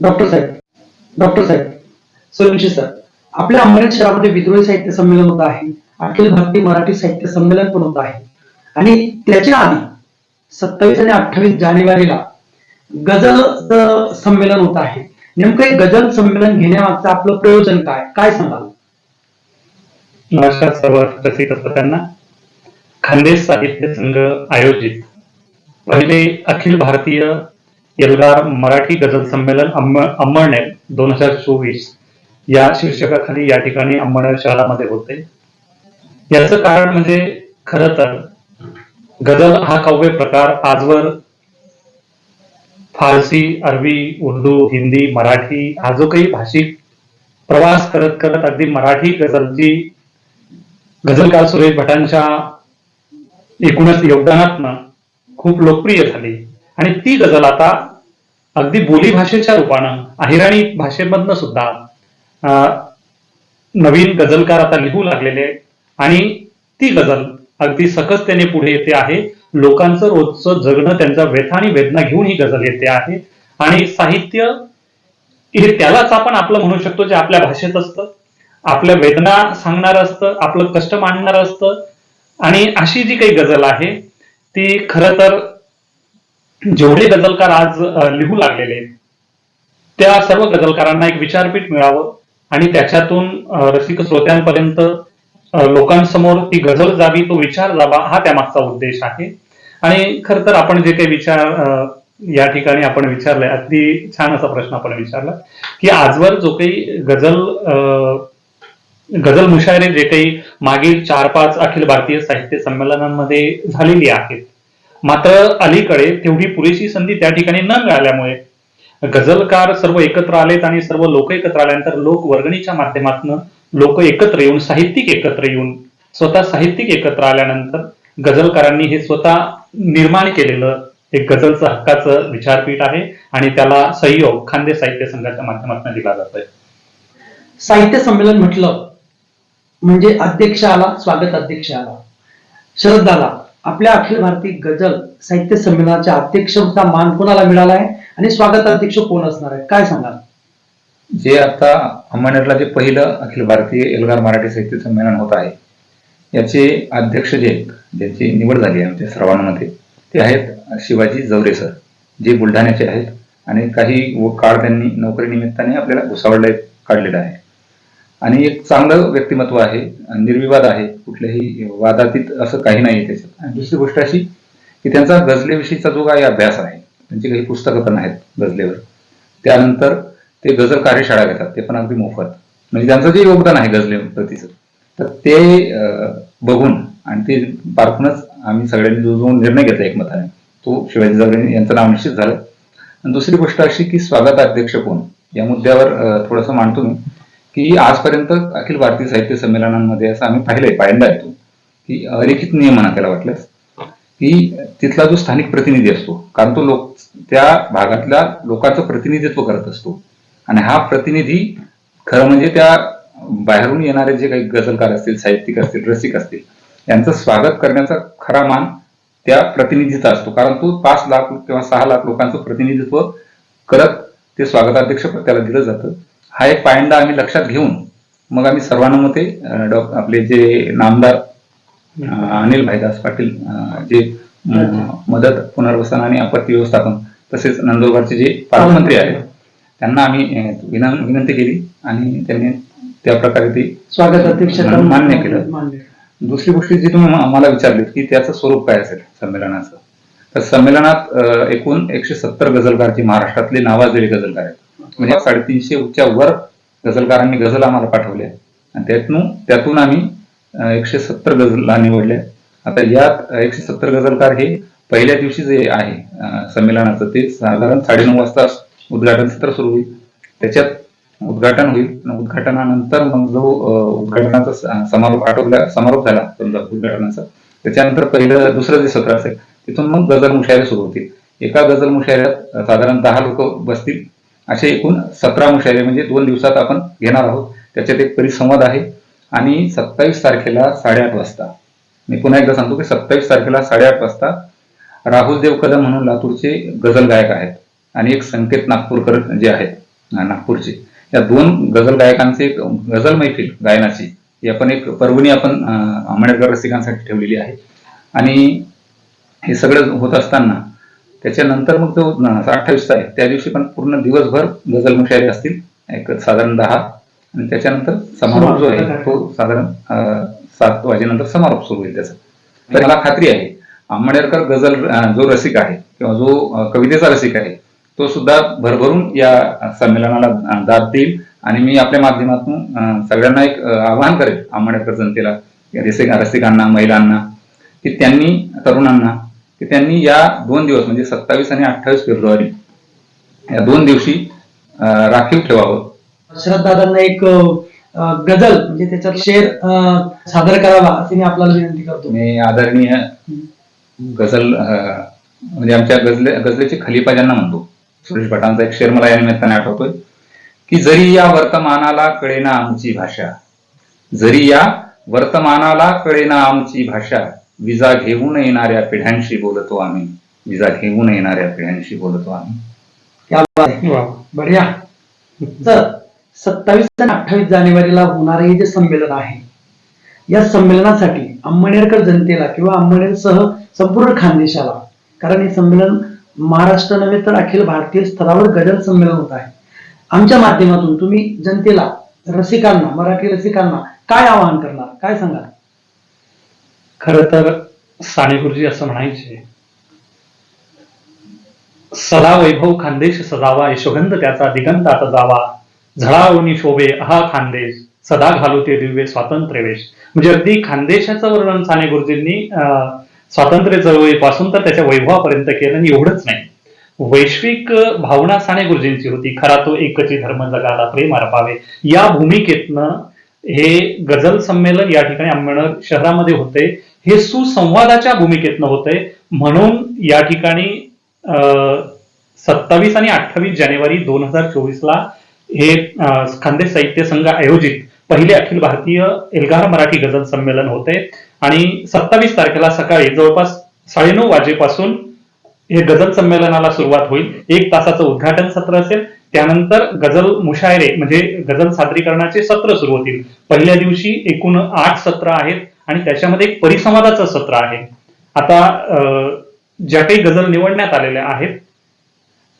Doctor साहेब doctor साहेब Suryavanshi sir आपल्या अंबरनाथ शहरामध्ये विद्रोही साहित्य संमेलन होत आहे अखिल भारतीय मराठी साहित्य संमेलन पण होत आहे. आणि त्याच्या आधी सत्तावीस आणि अठ्ठावीस जानेवारीला गझल संमेलन होत आहे. नेमकं हे गझल संमेलन घेण्यामागचं आपलं प्रयोजन काय? काय सांगाल? नमस्कार सर्व रसिक श्रोत्यांना खानदेश साहित्य संघ आयोजित. पहिले अखिल भारतीय एल्गार मराठी गझल संमेलन अंब- अंमळनेर दोन हजार चोवीस या शीर्षकाखाली या ठिकाणी अंमळनेर शहरामध्ये होते. याचं कारण म्हणजे खरं तर गझल हा काव्य प्रकार आजवर फारसी अरबी उर्दू हिंदी मराठी हा जो काही भाषिक प्रवास करत करत अगदी मराठी गझलची गझलकार सुरेश भटांच्या एकूणच योगदानातनं खूप लोकप्रिय झाली. आणि ती गझल आता अगदी बोली भाषेच्या रूपानं अहिराणी भाषेमधनं सुद्धा नवीन गझलकार आता लिहू लागलेले आणि ती गझल अगदी सकसतेने पुढे येते आहे. लोकांचं रोजचं जगणं त्यांचा व्यथा आणि वेदना घेऊन ही गझल येते आहे. आणि साहित्य हे त्यालाच आपण आपलं म्हणू शकतो जे आपल्या भाषेत असतं. आपल्या वेदना सांगणार असतं आपलं कष्ट मांडणार असतं. आणि अशी जी काही गझल आहे ती खरं तर जेवढे गझलकार आज लिहू लागलेले त्या सर्व गझलकारांना एक विचारपीठ मिळावं आणि त्याच्यातून रसिक श्रोत्यांपर्यंत लोकांसमोर ती गझल जावी तो विचार जावा हा त्यामागचा उद्देश आहे. आणि खर तर आपण जे काही विचार या ठिकाणी आपण विचारलंय अगदी छान असा प्रश्न आपण विचारला की आजवर जो काही गझल अ, गझल मुशायरे जे काही मागील चार पाच अखिल भारतीय साहित्य संमेलनांमध्ये झालेली आहेत मात्र अलीकडे तेवढी पुरेशी संधी त्या ठिकाणी न मिळाल्यामुळे गझलकार सर्व एकत्र आलेत आणि सर्व लोक एकत्र आल्यानंतर लोक वर्गणीच्या माध्यमातून लोक एकत्र येऊन साहित्यिक एकत्र येऊन स्वतः साहित्यिक एकत्र आल्यानंतर गझलकारांनी हे स्वतः निर्माण केलेलं एक गझलचं हक्काचं विचारपीठ आहे आणि त्याला सहयोग खांदे साहित्य संघाच्या माध्यमातून दिला जातोय. साहित्य संमेलन म्हटलं म्हणजे अध्यक्ष आला स्वागत अध्यक्ष आला शरद आला आपल्या अखिल भारतीय गझल साहित्य संमेलनाच्या अध्यक्षचा मान कोणाला मिळाला आहे? आणि स्वागत अध्यक्ष कोण असणार आहे? काय सांगाल? जे आता अंमळनेरला जे पहिलं अखिल भारतीय एल्गार मराठी साहित्य संमेलन होत आहे याचे अध्यक्ष जे आहेत निवड झाली आहे आमच्या सर्वांमध्ये ते आहेत शिवाजी जवरे सर जे बुलढाण्याचे आहेत. आणि काही व काळ त्यांनी नोकरी निमित्ताने आपल्याला भुसावळला काढलेला आहे. आणि एक चांगलं व्यक्तिमत्व आहे निर्विवाद आहे कुठल्याही वादातीत असं काही नाही त्याच्यात. आणि दुसरी गोष्ट अशी की त्यांचा गझलेविषयीचा जो काही अभ्यास आहे त्यांची काही पुस्तकं पण आहेत गझलेवर त्यानंतर ते गझल कार्यशाळा घेतात ते पण अगदी मोफत. म्हणजे त्यांचं जे योगदान आहे गझले प्रतीचं तर ते बघून आणि ते पारखूनच आम्ही सगळ्यांनी जो जो निर्णय घेतला एकमताने तो शिवाजी जावरे यांचं नाव निश्चित झालं. आणि दुसरी गोष्ट अशी की स्वागत अध्यक्ष कोण? या मुद्द्यावर थोडंसं मांडतो मी. की आजपर्यंत अखिल भारतीय साहित्य संमेलनांमध्ये असं आम्ही पाहिलंय पहिल्यांदा येतो की अलिखित नियम म्हणा त्याला वाटल्यास की तिथला जो स्थानिक प्रतिनिधी असतो कारण तो लोक त्या भागातल्या लोकांचं प्रतिनिधित्व करत असतो. आणि हा प्रतिनिधी खरं म्हणजे त्या बाहेरून येणारे जे काही गझलकार असतील साहित्यिक असतील रसिक असतील यांचं स्वागत करण्याचा खरा मान त्या प्रतिनिधीचा असतो. कारण तो पाच लाख किंवा सहा लाख लोकांचं प्रतिनिधित्व करत ते स्वागताध्यक्ष त्याला दिलं जातं. हा एक पायंडा आम्ही लक्षात घेऊन मग आम्ही सर्वानुमते डॉ- आपले जे नामदार अनिल भाईदास पाटील जे मदत पुनर्वसन आणि आपत्ती व्यवस्थापन तसेच नंदुरबारचे जे पालकमंत्री आहेत त्यांना आम्ही विनंती केली आणि त्यांनी त्या प्रकारे ती स्वागत अध्यक्ष मान्य केलं. दुसरी गोष्ट जी तुम्ही मला विचारलीत की त्याचं स्वरूप काय असेल संमेलनाचं? तर संमेलनात एकूण एकशे सत्तर गझलकारची महाराष्ट्रातले नावाजलेले गझलकार आहेत. म्हणजे साडेतीनशेच्या वर गझलकारांनी गझल आम्हाला पाठवल्या आणि त्यातून त्यातून आम्ही एकशे सत्तर गझला निवडल्या. आता यात एकशे सत्तर गझलकार हे पहिल्या दिवशी जे आहे संमेलनाचं ते साधारण साडेनऊ वाजता उद्घाटन सत्र सुरू होईल. त्याच्यात उद्घाटन होईल. उद्घाटनानंतर मग जो उद्घाटनाचा समारोप आटोपल्या समारोप झाला समजा उद्घाटनाचा. त्याच्यानंतर पहिलं दुसरं जे सत्र असेल तिथून मग गझल मुशायरे सुरू होतील. एका गझल मुशायऱ्यात साधारण दहा लोक बसतील. असे एकूण सतरा मुशायरे म्हणजे दोन दिवसात आपण घेणार आहोत. त्याच्यात एक परिसंवाद आहे. आणि सत्तावीस तारखेला साडेआठ वाजता. मी पुन्हा एकदा सांगतो की सत्तावीस तारखेला साडेआठ वाजता राहुल देव कदम म्हणून लातूरचे गझल गायक आहेत. आणि एक संकेत नागपूरकर जे आहेत नागपूरचे. या दोन गझल गायकांचे एक गझल मैफिल गायनाची ही आपण एक पर्वणी आपण आंबेडकर रसिकांसाठी ठेवलेली आहे. आणि हे सगळं होत असताना त्याच्यानंतर मग जो अठ्ठावीसचा आहे त्या दिवशी पण पूर्ण दिवसभर गझल मुशायरी असतील. एक साधारण दहा. आणि त्याच्यानंतर समारोप जो आहे तो साधारण सात वाजेनंतर समारोप सुरू होईल त्याचा. तर मला खात्री आहे आंबेडकर गझल जो रसिक आहे किंवा जो कवितेचा रसिक आहे तो सुद्धा भरभरून या संमेलनाला दाद देईल. आणि मी आपल्या माध्यमातून सगळ्यांना एक आवाहन करेल आंबेडकर जनतेला रसिक रसिकांना महिलांना की त्यांनी तरुणांना की त्यांनी या दोन दिवस म्हणजे सत्तावीस आणि अठ्ठावीस फेब्रुवारी या दोन दिवशी राखीव ठेवावं. शरद दादांना एक गझल म्हणजे त्याच्यात शेर सादर करावा असे मी आपल्याला विनंती करतो. मी आदरणीय गझल म्हणजे आमच्या गझले गझलेचे खलिफा ज्यांना म्हणतो. सुरेश भटांचा एक शेर मला या निमित्ताने आठवतोय की जरी या वर्तमानाला कळेना आमची भाषा जरी या वर्तमानाला कळेना आमची भाषा विजा घेऊन येणाऱ्या पिढ्यांशी बोलतो आम्ही. विजा घेऊन येणाऱ्या पिढ्यांशी बोलतो आम्ही. बढिया. तर सत्तावीस आणि अठ्ठावीस जानेवारीला होणारे हे जे संमेलन आहे या संमेलनासाठी अंमळनेरकर जनतेला किंवा अंमळनेरसह संपूर्ण खानदेशाला कारण हे संमेलन महाराष्ट्र नव्हे तर अखिल भारतीय स्तरावर गजल संमेलन होत आहे. आमच्या माध्यमातून तुम्ही जनतेला रसिकांना मराठी रसिकांना काय आवाहन करणार? काय सांगाल? खर तर साने गुरुजी असं म्हणायचे सदा वैभव खानदेश सजावा यशोगंध त्याचा दिगंतात जावा झळावणी शोभे हा खानदेश सदा घालू ते दिव्य स्वातंत्र्य वेश म्हणजे अगदी खानदेशाचं वर्णन साने गुरुजींनी स्वातंत्र्य चळवळीपासून तर त्याच्या वैभवापर्यंत केलं आणि एवढंच नाही. वैश्विक भावना साने गुरुजींची होती खरा तो एकची धर्म जगाला प्रेम अर्पावे. या भूमिकेतनं हे गझल संमेलन या ठिकाणी अंबेडकर शहरामध्ये होते. हे सुसंवादाच्या भूमिकेतनं होतंय. म्हणून या ठिकाणी सत्तावीस आणि अठ्ठावीस जानेवारी दोन हजार चोवीसला हे खांदे खानदेश साहित्य संघ आयोजित पहिले अखिल भारतीय एल्गार मराठी गझल संमेलन होते. आणि सत्तावीस तारखेला सकाळी जवळपास साडेनऊ वाजेपासून हे गझल संमेलनाला सुरुवात होईल. एक तासाचं उद्घाटन सत्र असेल. त्यानंतर गझल मुशायरे म्हणजे गझल सादरीकरणाचे सत्र सुरू होतील. पहिल्या दिवशी एकूण आठ सत्र आहेत. आणि त्याच्यामध्ये एक परिसंवादाचं सत्र आहे. आता अं, ज्या काही गझल निवडण्यात आलेल्या आहेत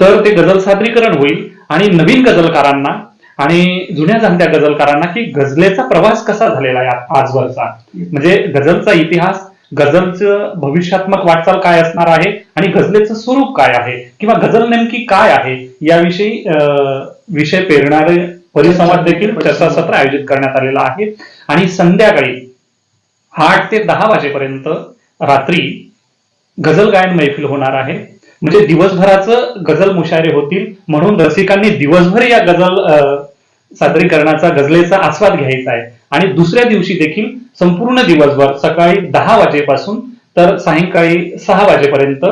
तर ते गझल सादरीकरण होईल आणि नवीन गझलकारांना आणि जुन्या जाणत्या गझलकारांना की गझलेचा प्रवास कसा झालेला आहे आजवरचा. म्हणजे गझलचा इतिहास गझलचं भविष्यात्मक वाटचाल काय असणार आहे आणि गझलेचं स्वरूप काय आहे? किंवा गझल नेमकी काय आहे? याविषयी अं, विषय पेरणारे परिसंवाद देखील चर्चासत्र आयोजित करण्यात आलेला आहे. आणि संध्याकाळी आठ ते दहा वाजेपर्यंत रात्री गझल गायन मैफिल होणार आहे. म्हणजे दिवसभराचं गझल मुशायरे होतील. म्हणून रसिकांनी दिवसभर या गझल सादरीकरणाचा गझलेचा आस्वाद घ्यायचा आहे. आणि दुसऱ्या दिवशी देखील संपूर्ण दिवसभर सकाळी दहा वाजेपासून तर सायंकाळी सहा वाजेपर्यंत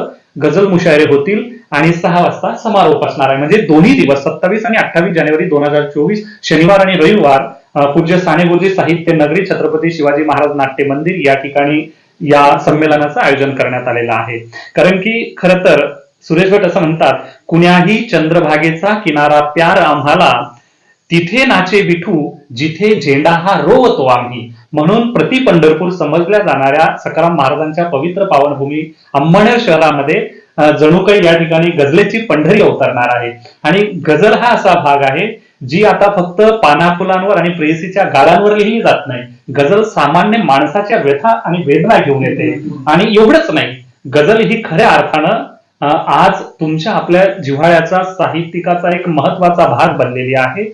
गझल मुशायरे होतील आणि सहा वाजता समारोप असणार आहे. म्हणजे दोन्ही दिवस सत्तावीस आणि अठ्ठावीस जानेवारी दोन हजार चोवीस शनिवार आणि रविवार पूज्य साने गुरुजी साहित्य नगरी छत्रपती शिवाजी महाराज नाट्य मंदिर या ठिकाणी या संमेलनाचं आयोजन करण्यात आलेलं आहे. कारण की खर तर सुरेश भट असं म्हणतात कुण्याही चंद्रभागेचा किनारा प्यार आम्हाला तिथे नाचे विठू जिथे झेंडा हा रोवतो आम्ही. म्हणून प्रति पंढरपूर समजल्या जाणाऱ्या सकाराम महाराजांच्या पवित्र पावनभूमी अंमळनेर शहरामध्ये जणू काही या ठिकाणी गजलेची पंढरी अवतरणार आहे. आणि गझल हा असा भाग आहे जी आता फक्त पानाफुलांवर आणि प्रेयसीच्या गालांवर लिहिली जात नाही. गझल सामान्य माणसाच्या व्यथा आणि वेदना घेऊन येते. आणि एवढंच नाही. गझल ही खऱ्या अर्थानं आज तुमच्या आपल्या जिव्हाळ्याचा साहित्यिकाचा एक महत्त्वाचा भाग बनलेली आहे.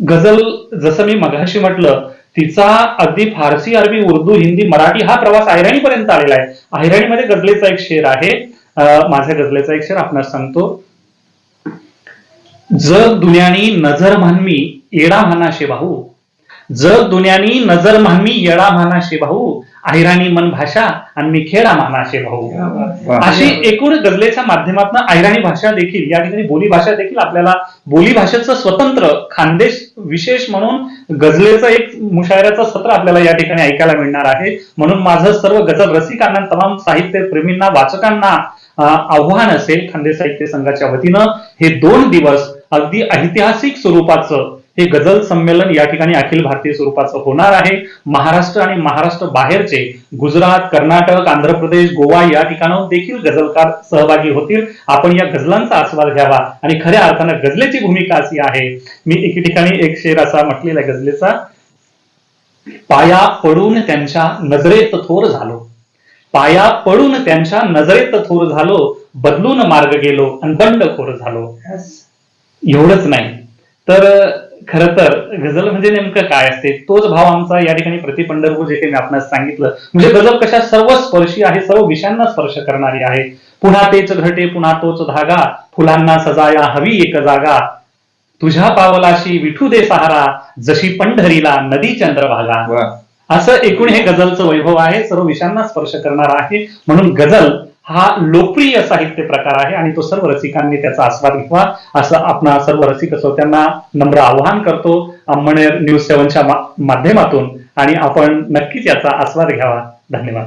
गझल जसं मी मघाशी म्हटलं तिचा अगदी फारसी अरबी उर्दू हिंदी मराठी हा प्रवास अहिराणीपर्यंत आलेला आहे. अहिराणीमध्ये गझलेचा एक शेर आहे. माझ्या गझलेचा एक शेर आपण सांगतो. जग दुनियानी नजर मानमी येडा मानाशे भाऊ जग दुनियानी नजर मानमी येडा मानाशे भाऊ ऐराणी मन भाषा आणि मी खेळा मानाशे भाऊ. अशी एकूण गझलेच्या माध्यमातून ऐराणी भाषा देखील या ठिकाणी बोली भाषा देखील आपल्याला बोली भाषेचं स्वतंत्र खानदेश विशेष म्हणून गझलेचं एक मुशायऱ्याचं सत्र आपल्याला या ठिकाणी ऐकायला मिळणार आहे म्हणून माझं सर्व गझल रसिकांना तमाम साहित्य प्रेमींना वाचकांना आव्हान असेल खानदेश साहित्य संघाच्या वतीनं हे दोन दिवस अगदी ऐतिहासिक स्वरूपाचं हे गझल संमेलन या ठिकाणी अखिल भारतीय स्वरूपाचं होणार आहे. महाराष्ट्र आणि महाराष्ट्र बाहेरचे गुजरात कर्नाटक आंध्र प्रदेश गोवा या ठिकाणाहून देखील गझलकार सहभागी होतील. आपण या गझलांचा आस्वाद घ्यावा आणि खऱ्या अर्थानं गझलेची भूमिका अशी आहे. मी एके ठिकाणी एक शेर असा म्हटलेला गझलेचा पाया पडून त्यांच्या नजरेत थोर झालो. पाया पडून त्यांच्या नजरेत थोर झालो बदलून मार्ग गेलो आणि बंडखोर झालो. एवढंच नाही. तर खर तर गझल म्हणजे नेमकं काय असते? तोच भाव आमचा या ठिकाणी प्रति पंढरपूर जे काही मी आपणास सांगितलं. म्हणजे गझल कशा सर्व स्पर्शी आहे सर्व विषयांना स्पर्श करणारी आहे. पुन्हा तेच घरटे पुन्हा तोच धागा फुलांना सजाया हवी एक जागा. तुझ्या पावलाशी विठू दे सहारा जशी पंढरीला नदी चंद्रभागा. असं एकूण हे गझलचं वैभव आहे सर्व विषयांना स्पर्श करणार आहे. म्हणून गझल हा लोकप्रिय साहित्य प्रकार आहे आणि तो सर्व रसिकांनी त्याचा आस्वाद घ्यावा असं आपणा सर्व रसिक असो त्यांना नम्र आवाहन करतो. अंबनेर न्यूज सेव्हनच्या माध्यमातून आणि आपण नक्कीच याचा आस्वाद घ्यावा. धन्यवाद.